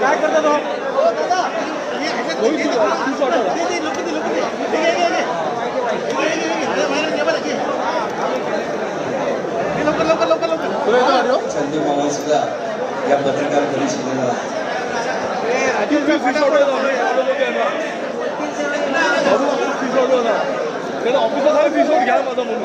काय करतात होईल तुला संजय मामा सुद्धा या पत्रकार परिषदेला ऑर्डर घ्या माझा म्हणून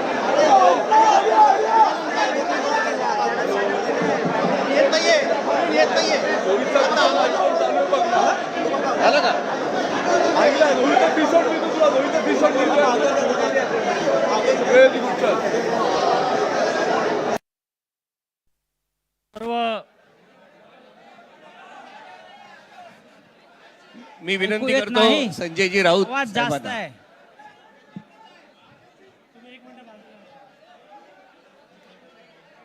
मी ऐकू विनंती येत करतो नाही. संजयजी राऊत आवाज जास्त साहेबांना. आहे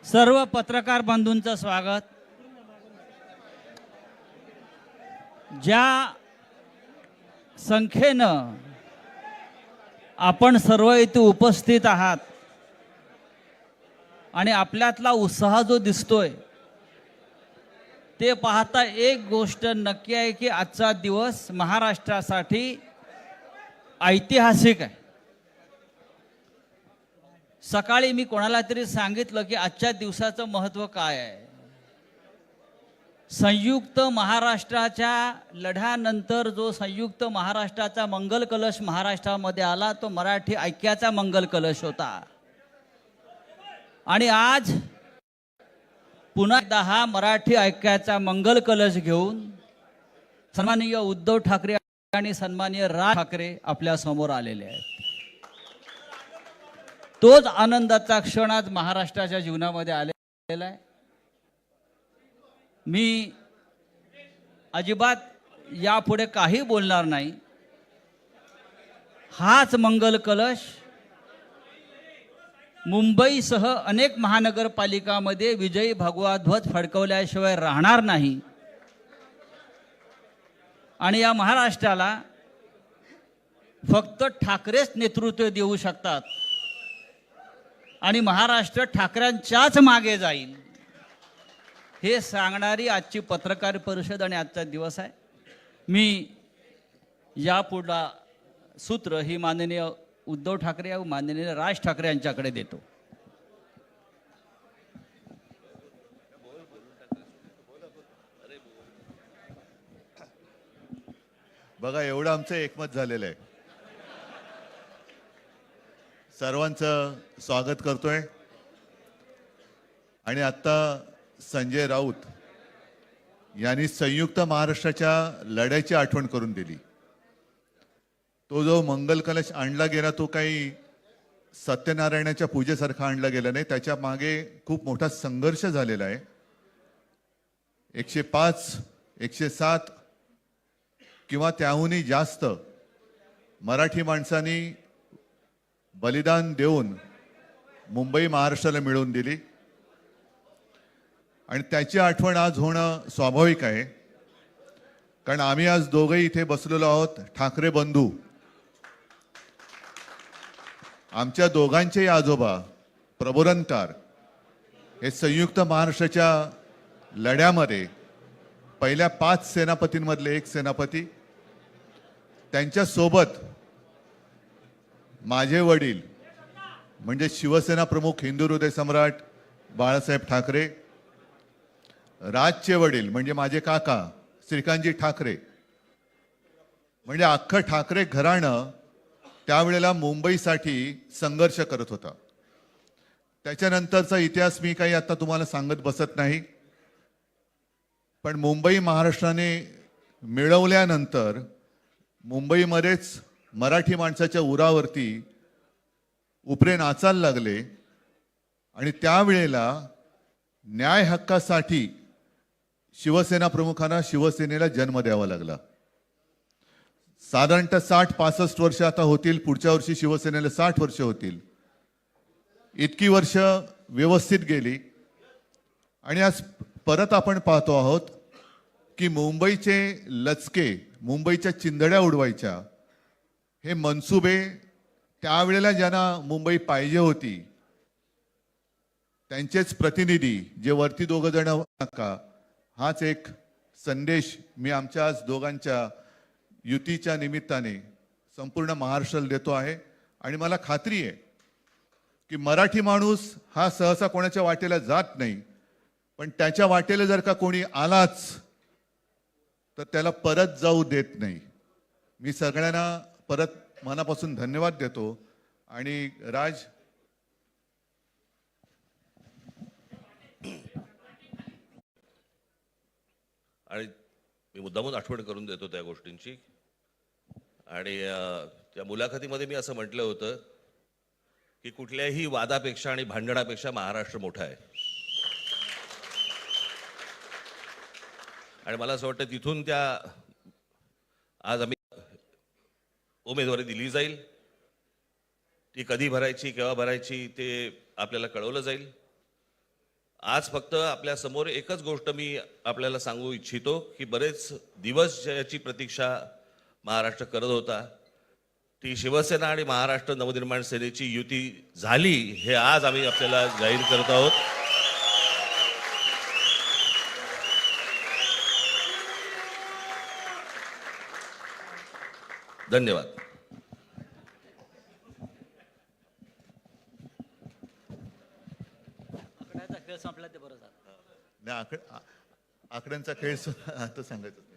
सर्व पत्रकार बंधूंचं स्वागत ज्या संख्येनं आपण सर्व इथे उपस्थित आहात आणि आपल्यातला उत्साह जो दिसतोय ते पाहता एक गोष्ट नक्की आहे की आजचा दिवस महाराष्ट्रासाठी ऐतिहासिक आहे. सकाळी मी कोणाला तरी सांगितलं की आजच्या दिवसाचं महत्त्व काय आहे? संयुक्त महाराष्ट्राच्या लढ्यानंतर जो संयुक्त महाराष्ट्राचा मंगल कलश महाराष्ट्रामध्ये आला तो मराठी ऐक्याचा मंगल कलश होता. आणि आज पुन्हा एकदा हा मराठी ऐक्याचा मंगल कलश घेऊन सन्माननीय उद्धव ठाकरे आणि सन्माननीय राज ठाकरे आपल्यासमोर आलेले आहेत. तोच आनंदाचा क्षण आज महाराष्ट्राच्या जीवनामध्ये आलेला आहे. मी अजिबात यापुढे काही बोलणार नाही. हाच मंगल कलश मुंबईसह अनेक महानगरपालिकामध्ये विजयी भगवा ध्वज फडकवल्याशिवाय राहणार नाही. आणि या महाराष्ट्राला फक्त ठाकरेच नेतृत्व देऊ शकतात. आणि महाराष्ट्र ठाकऱ्यांच्याच मागे जाईल. हे सांगणारी आजची पत्रकार परिषद आणि आजचा दिवस आहे. मी यापुढला सूत्र ही माननीय उद्धव ठाकरे व माननीय राज ठाकरे यांच्याकडे देतो. बघा एवढं आमचं एकमत झालेलं आहे. सर्वांचं स्वागत करतोय. आणि आता संजय राऊत यांनी संयुक्त महाराष्ट्राच्या लढ्याची आठवण करून दिली. तो जो मंगल कलश आणला गेला तो काही सत्यनारायणाच्या पूजेसारखा आणला गेला नाही. त्याच्यामागे खूप मोठा संघर्ष झालेला आहे. एकशे पाच एकशे सात किंवा त्याहूनही जास्त मराठी माणसांनी बलिदान देऊन मुंबई महाराष्ट्राला मिळवून दिली. आणि त्याची आठवण आज होणं स्वाभाविक आहे. कारण आम्ही आज दोघंही इथे बसलेलो आहोत. ठाकरे बंधू आमच्या दोघांचेही आजोबा प्रबोधनकार हे संयुक्त महाराष्ट्राच्या लढ्यामध्ये पहिल्या पाच सेनापतींमधले एक सेनापती. त्यांच्यासोबत माझे वडील म्हणजे शिवसेना प्रमुख हिंदू हृदय सम्राट बाळासाहेब ठाकरे राजचे वडील म्हणजे माझे काका श्रीकांतजी ठाकरे म्हणजे अख्खं ठाकरे घराणं त्यावेळेला मुंबईसाठी संघर्ष करत होता. त्याच्यानंतरचा इतिहास मी काही आता तुम्हाला सांगत बसत नाही. पण मुंबई महाराष्ट्राने मिळवल्यानंतर मुंबईमध्येच मराठी माणसाच्या उरावरती उपरे नाचायला लागले आणि त्यावेळेला न्याय हक्कासाठी शिवसेना प्रमुखांना शिवसेनेला जन्म द्यावा लागला. साधारणतः साठ पासष्ट वर्ष आता होतील पुढच्या वर्षी शिवसेनेला साठ वर्ष होतील. इतकी वर्ष व्यवस्थित गेली. आणि आज परत आपण पाहतो आहोत की मुंबईचे लचके मुंबईच्या चिंदड्या उडवायच्या हे मनसुबे त्यावेळेला ज्यांना मुंबई पाहिजे होती त्यांचेच प्रतिनिधी जे वरती दोघं जण नका हाच एक संदेश मी आमच्या आज दोघांच्या युतीच्या निमित्ताने संपूर्ण महाराष्ट्राला देतो आहे. आणि मला खात्री आहे की मराठी माणूस हा सहसा कोणाच्या वाटेला जात नाही. पण त्याच्या वाटेला जर का कोणी आलाच तर त्याला परत जाऊ देत नाही. मी सगळ्यांना परत मनापासून धन्यवाद देतो. आणि राज? आणि मी मुद्दामून आठवण करून देतो त्या गोष्टींची. आणि त्या मुलाखतीमध्ये मी असं म्हटलं होतं की कुठल्याही वादापेक्षा आणि भांडणापेक्षा महाराष्ट्र मोठा आहे. आणि मला असं वाटतं तिथून त्या आज आम्ही उमेदवारी दिली जाईल. ती कधी भरायची केव्हा भरायची ते आपल्याला कळवलं जाईल. आज फक्त आपल्यासमोर एकच गोष्ट मी आपल्याला सांगू इच्छितो की बरेच दिवस याची प्रतीक्षा महाराष्ट्र करत होता. ती शिवसेना आणि महाराष्ट्र नवनिर्माण सेनेची युती झाली हे आज आम्ही आपल्याला जाहीर करत आहोत. धन्यवाद. आकड्याचा खेळ आता सांगायचं.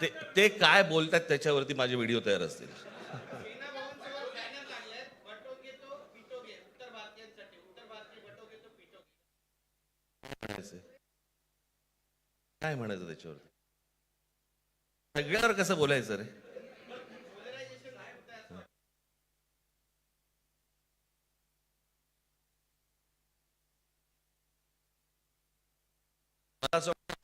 ते ते काय बोलतात त्याच्यावरती माझे व्हिडिओ तयार असतील. काय म्हणायचं त्याच्यावरती? सगळ्यावर कसं बोलायचं रे? मला असं वाटतं